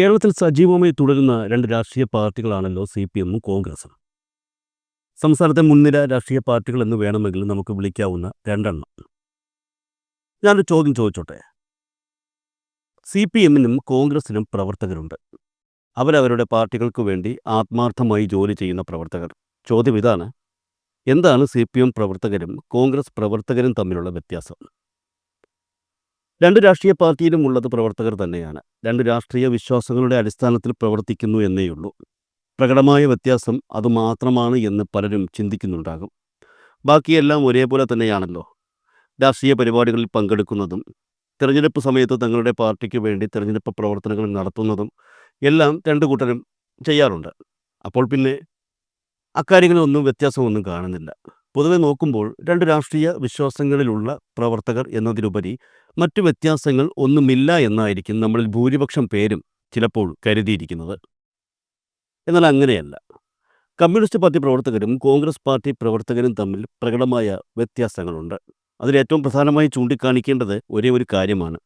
കേരളത്തിൽ സജീവമായി തുടരുന്ന രണ്ട് രാഷ്ട്രീയ പാർട്ടികളാണല്ലോ സി പി എമ്മും കോൺഗ്രസും. സംസ്ഥാനത്തെ മുൻനിര രാഷ്ട്രീയ പാർട്ടികൾ എന്ന് വേണമെങ്കിൽ നമുക്ക് വിളിക്കാവുന്ന രണ്ടെണ്ണം. ഞാനൊരു ചോദ്യം ചോദിച്ചോട്ടെ? സി പി എമ്മിനും കോൺഗ്രസിനും പ്രവർത്തകരുണ്ട്. അവരവരുടെ പാർട്ടികൾക്ക് വേണ്ടി ആത്മാർത്ഥമായി ജോലി ചെയ്യുന്ന പ്രവർത്തകർ. ചോദ്യം ഇതാണ്. എന്താണ് സി പി എം പ്രവർത്തകരും കോൺഗ്രസ് പ്രവർത്തകരും തമ്മിലുള്ള വ്യത്യാസം? രണ്ട് രാഷ്ട്രീയ പാർട്ടിയിലും ഉള്ളത് പ്രവർത്തകർ തന്നെയാണ്. രണ്ട് രാഷ്ട്രീയ വിശ്വാസങ്ങളുടെ അടിസ്ഥാനത്തിൽ പ്രവർത്തിക്കുന്നു എന്നേയുള്ളൂ പ്രകടമായ വ്യത്യാസം അതുമാത്രമാണ് എന്ന് പലരും ചിന്തിക്കുന്നുണ്ടാകും. ബാക്കിയെല്ലാം ഒരേപോലെ തന്നെയാണല്ലോ. രാഷ്ട്രീയ പരിപാടികളിൽ പങ്കെടുക്കുന്നതും തിരഞ്ഞെടുപ്പ് സമയത്ത് തങ്ങളുടെ പാർട്ടിക്ക് വേണ്ടി തിരഞ്ഞെടുപ്പ് പ്രവർത്തനങ്ങൾ നടത്തുന്നതും എല്ലാം രണ്ടു കൂട്ടരും ചെയ്യാറുണ്ട്. അപ്പോൾ പിന്നെ അക്കാര്യങ്ങളൊന്നും വ്യത്യാസമൊന്നും കാണുന്നില്ല. പൊതുവെ നോക്കുമ്പോൾ രണ്ട് രാഷ്ട്രീയ വിശ്വാസങ്ങളിലുള്ള പ്രവർത്തകർ എന്നതിലുപരി മറ്റു വ്യത്യാസങ്ങൾ ഒന്നുമില്ല എന്നായിരിക്കും നമ്മളിൽ ഭൂരിപക്ഷം പേരും ചിലപ്പോൾ കരുതിയിരിക്കുന്നത്. എന്നാൽ അങ്ങനെയല്ല. കമ്മ്യൂണിസ്റ്റ് പാർട്ടി പ്രവർത്തകരും കോൺഗ്രസ് പാർട്ടി പ്രവർത്തകരും തമ്മിൽ പ്രകടമായ വ്യത്യാസങ്ങളുണ്ട്. അതിലേറ്റവും പ്രധാനമായി ചൂണ്ടിക്കാണിക്കേണ്ടത് ഒരേ ഒരു കാര്യമാണ്.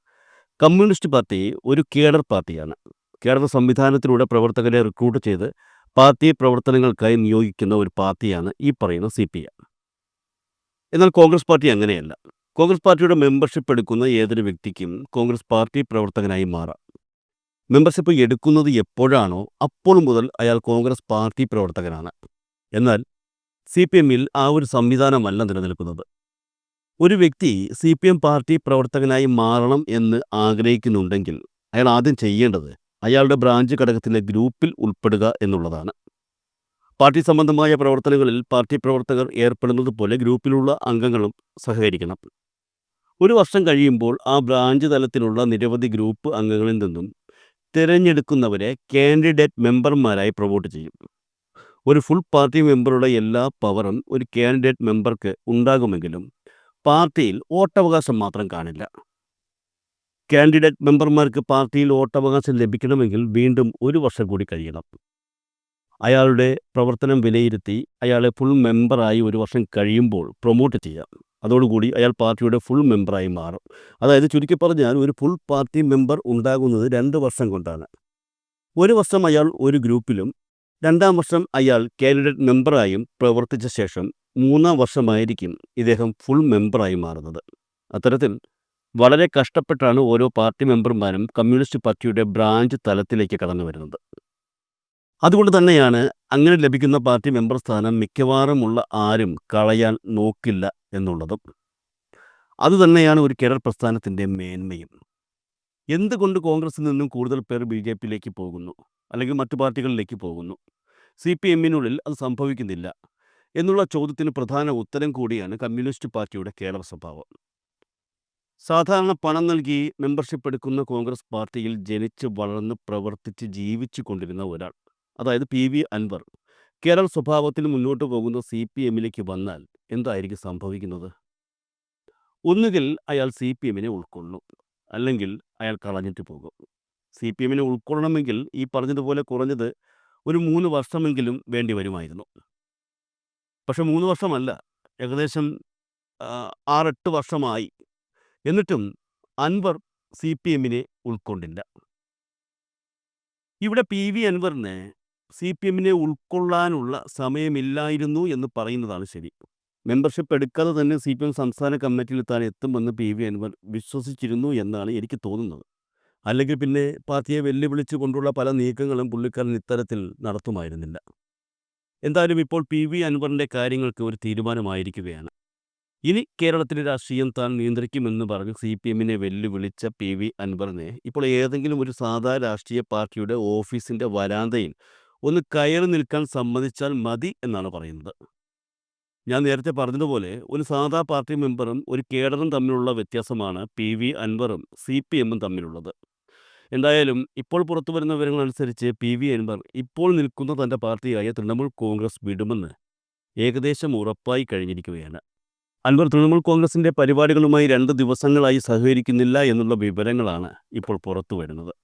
കമ്മ്യൂണിസ്റ്റ് പാർട്ടി ഒരു കേഡർ പാർട്ടിയാണ്. കേഡർ സംവിധാനത്തിലൂടെ പ്രവർത്തകരെ റിക്രൂട്ട് ചെയ്ത് പാർട്ടി പ്രവർത്തനങ്ങൾക്കായി നിയോഗിക്കുന്ന ഒരു പാർട്ടിയാണ് ഈ പറയുന്ന സി പി എം എന്നാൽ കോൺഗ്രസ് പാർട്ടി അങ്ങനെയല്ല. കോൺഗ്രസ് പാർട്ടിയുടെ മെമ്പർഷിപ്പ് എടുക്കുന്ന ഏതൊരു വ്യക്തിക്കും കോൺഗ്രസ് പാർട്ടി പ്രവർത്തകനായി മാറാം. മെമ്പർഷിപ്പ് എടുക്കുന്നത് എപ്പോഴാണോ അപ്പോൾ മുതൽ അയാൾ കോൺഗ്രസ് പാർട്ടി പ്രവർത്തകനാണ്. എന്നാൽ സി പി എമ്മിൽ ആ ഒരു സംവിധാനമല്ല നിലനിൽക്കുന്നത്. ഒരു വ്യക്തി സി പി എം പാർട്ടി പ്രവർത്തകനായി മാറണം എന്ന് ആഗ്രഹിക്കുന്നുണ്ടെങ്കിൽ അയാൾ ആദ്യം ചെയ്യേണ്ടത് അയാളുടെ ബ്രാഞ്ച് ഘടകത്തിലെ ഗ്രൂപ്പിൽ ഉൾപ്പെടുക എന്നുള്ളതാണ്. പാർട്ടി സംബന്ധമായ പ്രവർത്തനങ്ങളിൽ പാർട്ടി പ്രവർത്തകർ ഏർപ്പെടുന്നത് പോലെ ഗ്രൂപ്പിലുള്ള അംഗങ്ങളും സഹകരിക്കണം. ഒരു വർഷം കഴിയുമ്പോൾ ആ ബ്രാഞ്ച് തലത്തിലുള്ള നിരവധി ഗ്രൂപ്പ് അംഗങ്ങളിൽ നിന്നും തിരഞ്ഞെടുക്കുന്നവരെ കാൻഡിഡേറ്റ് മെമ്പർമാരായി പ്രൊമോട്ട് ചെയ്യും. ഒരു ഫുൾ പാർട്ടി മെമ്പറുടെ എല്ലാ പവറും ഒരു കാൻഡിഡേറ്റ് മെമ്പർക്ക് ഉണ്ടാകുമെങ്കിലും പാർട്ടിയിൽ വോട്ടവകാശം മാത്രം കാണില്ല. കാൻഡിഡേറ്റ് മെമ്പർമാർക്ക് പാർട്ടിയിൽ വോട്ടവകാശം ലഭിക്കണമെങ്കിൽ വീണ്ടും ഒരു വർഷം കൂടി കഴിയണം. അയാളുടെ പ്രവർത്തനം വിലയിരുത്തി അയാളെ ഫുൾ മെമ്പറായി ഒരു വർഷം കഴിയുമ്പോൾ പ്രൊമോട്ട് ചെയ്യാം. അതോടുകൂടി അയാൾ പാർട്ടിയുടെ ഫുൾ മെമ്പറായി മാറും. അതായത് ചുരുക്കി പറഞ്ഞാൽ ഒരു ഫുൾ പാർട്ടി മെമ്പർ ഉണ്ടാകുന്നത് രണ്ട് വർഷം കൊണ്ടാണ്. ഒരു വർഷം അയാൾ ഒരു ഗ്രൂപ്പിലും രണ്ടാം വർഷം അയാൾ കാൻഡിഡേറ്റ് മെമ്പറായും പ്രവർത്തിച്ച ശേഷം മൂന്നാം വർഷമായിരിക്കും ഇദ്ദേഹം ഫുൾ മെമ്പറായി മാറുന്നത്. അത്തരത്തിൽ വളരെ കഷ്ടപ്പെട്ടാണ് ഓരോ പാർട്ടി മെമ്പർമാരും കമ്മ്യൂണിസ്റ്റ് പാർട്ടിയുടെ ബ്രാഞ്ച് തലത്തിലേക്ക് കടന്നു വരുന്നത് അതുകൊണ്ട് തന്നെയാണ് അങ്ങനെ ലഭിക്കുന്ന പാർട്ടി മെമ്പർ സ്ഥാനം മിക്കവാറുമുള്ള ആരും കളയാൻ നോക്കില്ല എന്നുള്ളതും. അതുതന്നെയാണ് ഒരു കേരള പ്രസ്ഥാനത്തിന്റെ മേന്മയും. എന്തുകൊണ്ട് കോൺഗ്രസിൽ നിന്നും കൂടുതൽ പേർ ബി ജെ പിയിലേക്ക് പോകുന്നു? അല്ലെങ്കിൽ മറ്റു പാർട്ടികളിലേക്ക് പോകുന്നു? സി പി എമ്മിനുള്ളിൽ അത് സംഭവിക്കുന്നില്ല എന്നുള്ള ചോദ്യത്തിന് പ്രധാന ഉത്തരം കൂടിയാണ് കമ്മ്യൂണിസ്റ്റ് പാർട്ടിയുടെ കേരള സ്വഭാവം. സാധാരണ പണം നൽകി മെമ്പർഷിപ്പ് എടുക്കുന്ന കോൺഗ്രസ് പാർട്ടിയിൽ ജനിച്ച് വളർന്ന് പ്രവർത്തിച്ച് ജീവിച്ചു കൊണ്ടിരുന്ന ഒരാൾ. അതായത് പി വി അൻവർ. കേരള സ്വഭാവത്തിൽ മുന്നോട്ട് പോകുന്ന സി പി എമ്മിലേക്ക് വന്നാൽ എന്തായിരിക്കും സംഭവിക്കുന്നത്? ഒന്നുകിൽ അയാൾ സി പി എമ്മിനെ ഉൾക്കൊള്ളും. അല്ലെങ്കിൽ അയാൾ കളഞ്ഞിട്ട് പോകും. സി പി എമ്മിനെ ഉൾക്കൊള്ളണമെങ്കിൽ ഈ പറഞ്ഞതുപോലെ കുറഞ്ഞത് ഒരു മൂന്ന് വർഷമെങ്കിലും വേണ്ടി വരുമായിരുന്നു. പക്ഷെ മൂന്ന് വർഷമല്ല. ഏകദേശം ആറെട്ട് വർഷമായി. എന്നിട്ടും അൻവർ സി പി എമ്മിനെ ഉൾക്കൊണ്ടില്ല. ഇവിടെ പി വി അൻവറിന് സി പി എമ്മിനെ ഉൾക്കൊള്ളാനുള്ള സമയമില്ലായിരുന്നു എന്ന് പറയുന്നതാണ് ശരി. മെമ്പർഷിപ്പ് എടുക്കാതെ തന്നെ സി പി എം സംസ്ഥാന കമ്മിറ്റിയിൽ താൻ എത്തുമെന്ന് പി വി അൻവർ വിശ്വസിച്ചിരുന്നു എന്നാണ് എനിക്ക് തോന്നുന്നത്. അല്ലെങ്കിൽ പിന്നെ പാർട്ടിയെ വെല്ലുവിളിച്ചു കൊണ്ടുള്ള പല നീക്കങ്ങളും പുള്ളിക്കാരൻ ഇത്തരത്തിൽ നടത്തുമായിരുന്നില്ല. എന്തായാലും ഇപ്പോൾ പി വി അൻവറിന്റെ കാര്യങ്ങൾക്ക് ഒരു തീരുമാനമായിരിക്കുകയാണ്. ഇനി കേരളത്തിലെ രാഷ്ട്രീയം താൻ നിയന്ത്രിക്കുമെന്ന് പറഞ്ഞ് സി പി എമ്മിനെ വെല്ലുവിളിച്ച പി വി അൻവറിനെ ഇപ്പോൾ ഏതെങ്കിലും ഒരു സാധാ രാഷ്ട്രീയ പാർട്ടിയുടെ ഓഫീസിന്റെ വരാന്തയിൽ ഒന്ന് കയറി നിൽക്കാൻ സമ്മതിച്ചാൽ മതി എന്നാണ് പറയുന്നത്. ഞാൻ നേരത്തെ പറഞ്ഞതുപോലെ ഒരു സാധാ പാർട്ടി മെമ്പറും ഒരു കേഡറും തമ്മിലുള്ള വ്യത്യാസമാണ് പി വി അൻവറും സി പി എമ്മും തമ്മിലുള്ളത്. എന്തായാലും ഇപ്പോൾ പുറത്തു വരുന്ന വിവരങ്ങളനുസരിച്ച് പി വി അൻവർ ഇപ്പോൾ നിൽക്കുന്ന തന്റെ പാർട്ടിയായ തൃണമൂൽ കോൺഗ്രസ് വിടുമെന്ന് ഏകദേശം ഉറപ്പായി കഴിഞ്ഞിരിക്കുകയാണ്. അൻവർ തൃണമൂൽ കോൺഗ്രസിന്റെ പരിപാടികളുമായി രണ്ട് ദിവസങ്ങളായി സഹകരിക്കുന്നില്ല എന്നുള്ള വിവരങ്ങളാണ് ഇപ്പോൾ പുറത്തു വരുന്നത്.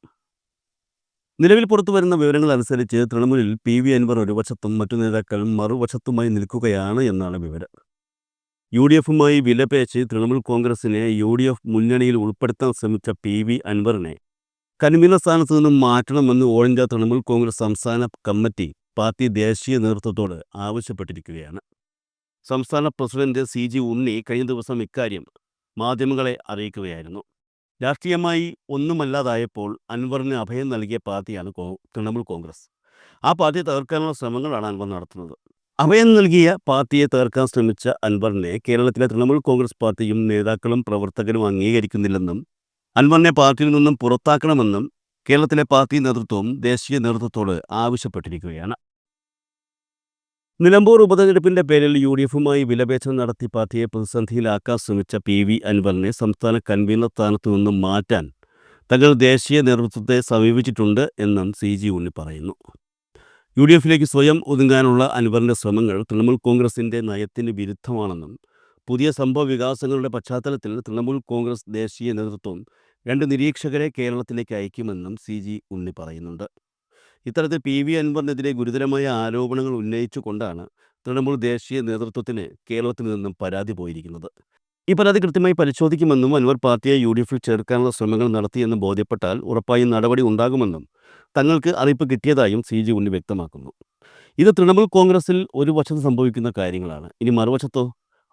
നിലവിൽ പുറത്തു വരുന്ന വിവരങ്ങൾ അനുസരിച്ച് തൃണമൂലിൽ പി വി അൻവർ ഒരു വശത്തും മറ്റു നേതാക്കൾ മറുവശത്തുമായി നിൽക്കുകയാണ് എന്നാണ് വിവരം. യു ഡി എഫുമായി വിലപേച്ച് തൃണമൂൽ കോൺഗ്രസിനെ യു ഡി എഫ് മുന്നണിയിൽ ഉൾപ്പെടുത്താൻ ശ്രമിച്ച പി വി അൻവറിനെ കൺവീനർ സ്ഥാനത്ത് നിന്നും മാറ്റണമെന്ന് ഓൾ ഇന്ത്യ തൃണമൂൽ കോൺഗ്രസ് സംസ്ഥാന കമ്മിറ്റി പാർട്ടി ദേശീയ നേതൃത്വത്തോട് ആവശ്യപ്പെട്ടിരിക്കുകയാണ്. സംസ്ഥാന പ്രസിഡന്റ് സി ജി ഉണ്ണി കഴിഞ്ഞ ദിവസം ഇക്കാര്യം മാധ്യമങ്ങളെ അറിയിക്കുകയായിരുന്നു. രാഷ്ട്രീയമായി ഒന്നുമല്ലാതായപ്പോൾ അൻവറിന് അഭയം നൽകിയ പാർട്ടിയാണ് തൃണമൂൽ കോൺഗ്രസ്. ആ പാർട്ടിയെ തകർക്കാനുള്ള ശ്രമങ്ങളാണ് അൻവർ നടത്തുന്നത്. അഭയം നൽകിയ പാർട്ടിയെ തകർക്കാൻ ശ്രമിച്ച അൻവറിനെ കേരളത്തിലെ തൃണമൂൽ കോൺഗ്രസ് പാർട്ടിയും നേതാക്കളും പ്രവർത്തകരും അംഗീകരിക്കുന്നില്ലെന്നും അൻവറിനെ പാർട്ടിയിൽ നിന്നും പുറത്താക്കണമെന്നും കേരളത്തിലെ പാർട്ടി നേതൃത്വവും ദേശീയ നേതൃത്വത്തോട് ആവശ്യപ്പെട്ടിരിക്കുകയാണ്. നിലമ്പൂർ ഉപതെരഞ്ഞെടുപ്പിന്റെ പേരിൽ യു ഡി എഫുമായി വിലപേശം നടത്തി പാർട്ടിയെ പ്രതിസന്ധിയിലാക്കാൻ ശ്രമിച്ച പി വി അൻവറിനെ സംസ്ഥാന കൺവീനർ സ്ഥാനത്തു നിന്നും മാറ്റാൻ തങ്ങൾ ദേശീയ നേതൃത്വത്തെ സമീപിച്ചിട്ടുണ്ട് എന്നും സി ജി ഉണ്ണി പറയുന്നു. യു ഡി എഫിലേക്ക് സ്വയം ഒതുങ്ങാനുള്ള അൻവറിന്റെ ശ്രമങ്ങൾ തൃണമൂൽ കോൺഗ്രസിന്റെ നയത്തിന് വിരുദ്ധമാണെന്നും പുതിയ സംഭവ വികാസങ്ങളുടെ പശ്ചാത്തലത്തിൽ തൃണമൂൽ കോൺഗ്രസ് ദേശീയ നേതൃത്വം രണ്ട് നിരീക്ഷകരെ കേരളത്തിലേക്ക് അയക്കുമെന്നും സി ജി ഉണ്ണി പറയുന്നുണ്ട്. ഇത്തരത്തിൽ പി വി അൻവറിനെതിരെ ഗുരുതരമായ ആരോപണങ്ങൾ ഉന്നയിച്ചുകൊണ്ടാണ് തൃണമൂൽ ദേശീയ നേതൃത്വത്തിന് കേരളത്തിൽ നിന്നും പരാതി പോയിരിക്കുന്നത്. ഈ പരാതി കൃത്യമായി പരിശോധിക്കുമെന്നും അൻവർ പാർട്ടിയെ യു ഡി എഫിൽ ചേർക്കാനുള്ള ശ്രമങ്ങൾ നടത്തിയെന്ന് ബോധ്യപ്പെട്ടാൽ ഉറപ്പായും നടപടി ഉണ്ടാകുമെന്നും തങ്ങൾക്ക് അറിയിപ്പ് കിട്ടിയതായും സി ജി ഉണ്ണി വ്യക്തമാക്കുന്നു. ഇത് തൃണമൂൽ കോൺഗ്രസിൽ ഒരു വശത്ത് സംഭവിക്കുന്ന കാര്യങ്ങളാണ്. ഇനി മറുവശത്തോ?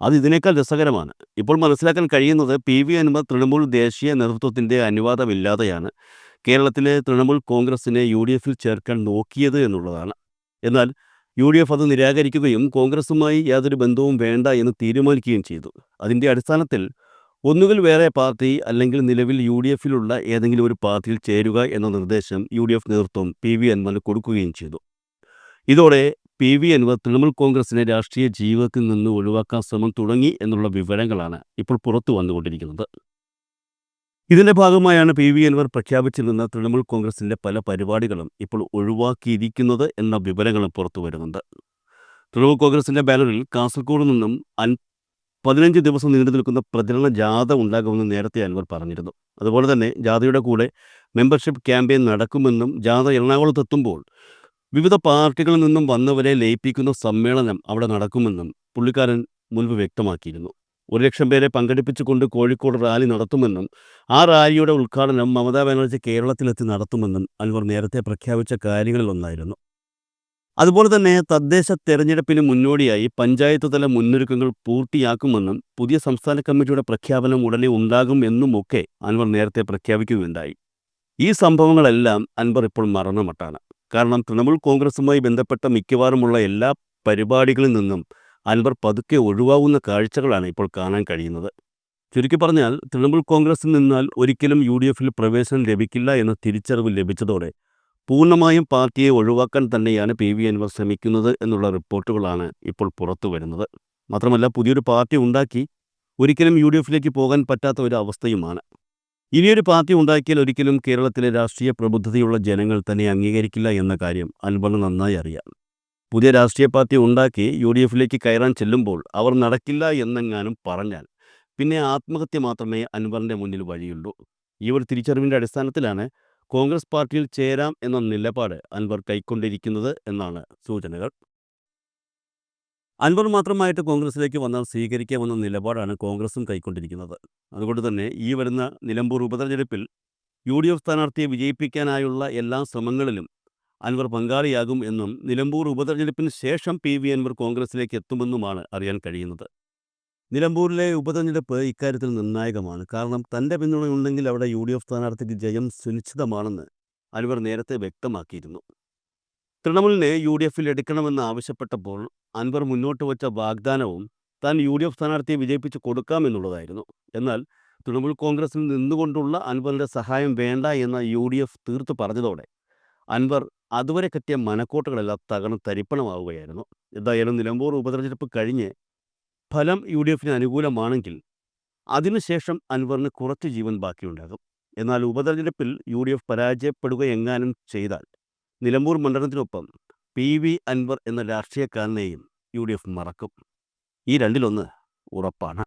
അത് ഇതിനേക്കാൾ രസകരമാണ്. ഇപ്പോൾ മനസ്സിലാക്കാൻ കഴിയുന്നത് പി വി അൻവർ തൃണമൂൽ ദേശീയ നേതൃത്വത്തിന്റെ അനുവാദമില്ലാതെയാണ് കേരളത്തിലെ തൃണമൂൽ കോൺഗ്രസിനെ യു ഡി എഫിൽ ചേർക്കാൻ നോക്കിയത് എന്നുള്ളതാണ്. എന്നാൽ യു ഡി എഫ് അത് നിരാകരിക്കുകയും കോൺഗ്രസുമായി യാതൊരു ബന്ധവും വേണ്ട എന്ന് തീരുമാനിക്കുകയും ചെയ്തു. അതിന്റെ അടിസ്ഥാനത്തിൽ ഒന്നുകിൽ വേറെ പാർട്ടി അല്ലെങ്കിൽ നിലവിൽ യു ഡി എഫിലുള്ള ഏതെങ്കിലും ഒരു പാർട്ടിയിൽ ചേരുക എന്ന നിർദ്ദേശം യു ഡി എഫ് നേതൃത്വം പി വി അൻവറിന് കൊടുക്കുകയും ചെയ്തു. ഇതോടെ പി വി അൻവർ തൃണമൂൽ കോൺഗ്രസിനെ രാഷ്ട്രീയ ജീവിതത്തിൽ നിന്ന് ഒഴിവാക്കാൻ ശ്രമം തുടങ്ങി എന്നുള്ള വിവരങ്ങളാണ് ഇപ്പോൾ പുറത്തു വന്നുകൊണ്ടിരിക്കുന്നത്. ഇതിന്റെ ഭാഗമായാണ് പി വി അൻവർ പ്രഖ്യാപിച്ചിരുന്ന തൃണമൂൽ കോൺഗ്രസിന്റെ പല പരിപാടികളും ഇപ്പോൾ ഒഴിവാക്കിയിരിക്കുന്നത് എന്ന വിവരങ്ങളും പുറത്തു വരുന്നുണ്ട്. തൃണമൂൽ കോൺഗ്രസിന്റെ ബാനറിൽ കാസർഗോഡ് നിന്നും പതിനഞ്ച് ദിവസം നീണ്ടു നിൽക്കുന്ന പ്രചരണ ജാഥ ഉണ്ടാകുമെന്ന് നേരത്തെ അൻവർ പറഞ്ഞിരുന്നു. അതുപോലെ തന്നെ ജാഥയുടെ കൂടെ മെമ്പർഷിപ്പ് ക്യാമ്പയിൻ നടക്കുമെന്നും ജാഥ എറണാകുളത്തെത്തുമ്പോൾ വിവിധ പാർട്ടികളിൽ നിന്നും വന്നവരെ ലയിപ്പിക്കുന്ന സമ്മേളനം അവിടെ നടക്കുമെന്നും പുള്ളിക്കാരൻ മുൻപ് വ്യക്തമാക്കിയിരുന്നു. ഒരു ലക്ഷം പേരെ പങ്കെടുപ്പിച്ചുകൊണ്ട് കോഴിക്കോട് റാലി നടത്തുമെന്നും ആ റാലിയുടെ ഉദ്ഘാടനം മമതാ ബാനർജി കേരളത്തിലെത്തി നടത്തുമെന്നും അൻവർ നേരത്തെ പ്രഖ്യാപിച്ച കാര്യങ്ങളിലൊന്നായിരുന്നു. അതുപോലെ തന്നെ തദ്ദേശ തെരഞ്ഞെടുപ്പിന് മുന്നോടിയായി പഞ്ചായത്ത് തല മുന്നൊരുക്കങ്ങൾ പൂർത്തിയാക്കുമെന്നും പുതിയ സംസ്ഥാന കമ്മിറ്റിയുടെ പ്രഖ്യാപനം ഉടനെ ഉണ്ടാകും എന്നുമൊക്കെ അൻവർ നേരത്തെ പ്രഖ്യാപിക്കുകയുണ്ടായി. ഈ സംഭവങ്ങളെല്ലാം അൻവർ ഇപ്പോൾ മറന്നുമട്ടാണ്. കാരണം തൃണമൂൽ കോൺഗ്രസുമായി ബന്ധപ്പെട്ട മിക്കവാറുമുള്ള എല്ലാ പരിപാടികളിൽ നിന്നും അൻവർ പതുക്കെ ഒഴിവാകുന്ന കാഴ്ചകളാണ് ഇപ്പോൾ കാണാൻ കഴിയുന്നത്. ചുരുക്കി പറഞ്ഞാൽ തൃണമൂൽ കോൺഗ്രസിൽ നിന്നാൽ ഒരിക്കലും യു ഡി എഫിൽ പ്രവേശനം ലഭിക്കില്ല എന്ന തിരിച്ചറിവ് ലഭിച്ചതോടെ പൂർണമായും പാർട്ടിയെ ഒഴിവാക്കാൻ തന്നെയാണ് പി വി അൻവർ ശ്രമിക്കുന്നത് എന്നുള്ള റിപ്പോർട്ടുകളാണ് ഇപ്പോൾ പുറത്തു വരുന്നത്. മാത്രമല്ല പുതിയൊരു പാർട്ടി ഉണ്ടാക്കി ഒരിക്കലും യു ഡി എഫിലേക്ക് പോകാൻ പറ്റാത്ത ഒരു അവസ്ഥയുമാണ്. ഇനിയൊരു പാർട്ടി ഉണ്ടാക്കിയാൽ ഒരിക്കലും കേരളത്തിലെ രാഷ്ട്രീയ പ്രബുദ്ധതയുള്ള ജനങ്ങൾ തന്നെ അംഗീകരിക്കില്ല എന്ന കാര്യം അൻവറിന് നന്നായി അറിയാം. പുതിയ രാഷ്ട്രീയ പാർട്ടി ഉണ്ടാക്കി യു ഡി എഫിലേക്ക് കയറാൻ ചെല്ലുമ്പോൾ അവർ നടക്കില്ല എന്നെങ്ങാനും പറഞ്ഞാൽ പിന്നെ ആത്മഹത്യ മാത്രമേ അൻവറിന്റെ മുന്നിൽ വഴിയുള്ളൂ. ഈ ഒരു തിരിച്ചറിവിന്റെ അടിസ്ഥാനത്തിലാണ് കോൺഗ്രസ് പാർട്ടിയിൽ ചേരാം എന്ന നിലപാട് അൻവർ കൈക്കൊണ്ടിരിക്കുന്നത് എന്നാണ് സൂചനകൾ. അൻവർ മാത്രമായിട്ട് കോൺഗ്രസിലേക്ക് വന്നാൽ സ്വീകരിക്കാമെന്ന നിലപാടാണ് കോൺഗ്രസും കൈക്കൊണ്ടിരിക്കുന്നത്. അതുകൊണ്ട് തന്നെ ഈ വരുന്ന നിലമ്പൂർ ഉപതെരഞ്ഞെടുപ്പിൽ യു ഡി എഫ് സ്ഥാനാർത്ഥിയെ വിജയിപ്പിക്കാനായുള്ള എല്ലാ ശ്രമങ്ങളിലും അൻവർ പങ്കാളിയാകും എന്നും നിലമ്പൂർ ഉപതെരഞ്ഞെടുപ്പിന് ശേഷം പി വി അൻവർ കോൺഗ്രസിലേക്ക് എത്തുമെന്നുമാണ് അറിയാൻ കഴിയുന്നത്. നിലമ്പൂരിലെ ഉപതെരഞ്ഞെടുപ്പ് ഇക്കാര്യത്തിൽ നിർണായകമാണ്. കാരണം തന്റെ പിന്തുണയുണ്ടെങ്കിൽ അവിടെ യു ഡി എഫ് സ്ഥാനാർത്ഥിക്ക് ജയം സുനിശ്ചിതമാണെന്ന് അൻവർ നേരത്തെ വ്യക്തമാക്കിയിരുന്നു. തൃണമൂലിനെ യു ഡി എഫിൽ എടുക്കണമെന്ന് ആവശ്യപ്പെട്ടപ്പോൾ അൻവർ മുന്നോട്ട് വച്ച വാഗ്ദാനവും താൻ യു ഡി എഫ് സ്ഥാനാർത്ഥിയെ വിജയിപ്പിച്ച് കൊടുക്കാമെന്നുള്ളതായിരുന്നു എന്നാൽ തൃണമൂൽ കോൺഗ്രസിൽ നിന്നുകൊണ്ടുള്ള അൻവറിന്റെ സഹായം വേണ്ട എന്ന യു ഡി എഫ് തീർത്തു പറഞ്ഞതോടെ അൻവർ അതുവരെ കെട്ടിയ മനക്കോട്ടകളെല്ലാം തകർന്ന് തരിപ്പണമാവുകയായിരുന്നു. എന്തായാലും നിലമ്പൂർ ഉപതെരഞ്ഞെടുപ്പ് കഴിഞ്ഞ് ഫലം യു ഡി എഫിന് അനുകൂലമാണെങ്കിൽ അതിനുശേഷം അൻവറിന് കുറച്ച് ജീവൻ ബാക്കിയുണ്ടാകും. എന്നാൽ ഉപതെരഞ്ഞെടുപ്പിൽ യു ഡി എഫ് പരാജയപ്പെടുക എങ്ങാനും ചെയ്താൽ നിലമ്പൂർ മണ്ഡലത്തിനൊപ്പം പി വി അൻവർ എന്ന രാഷ്ട്രീയക്കാരനെയും യു ഡി എഫ് മറക്കും. ഈ രണ്ടിലൊന്ന് ഉറപ്പാണ്.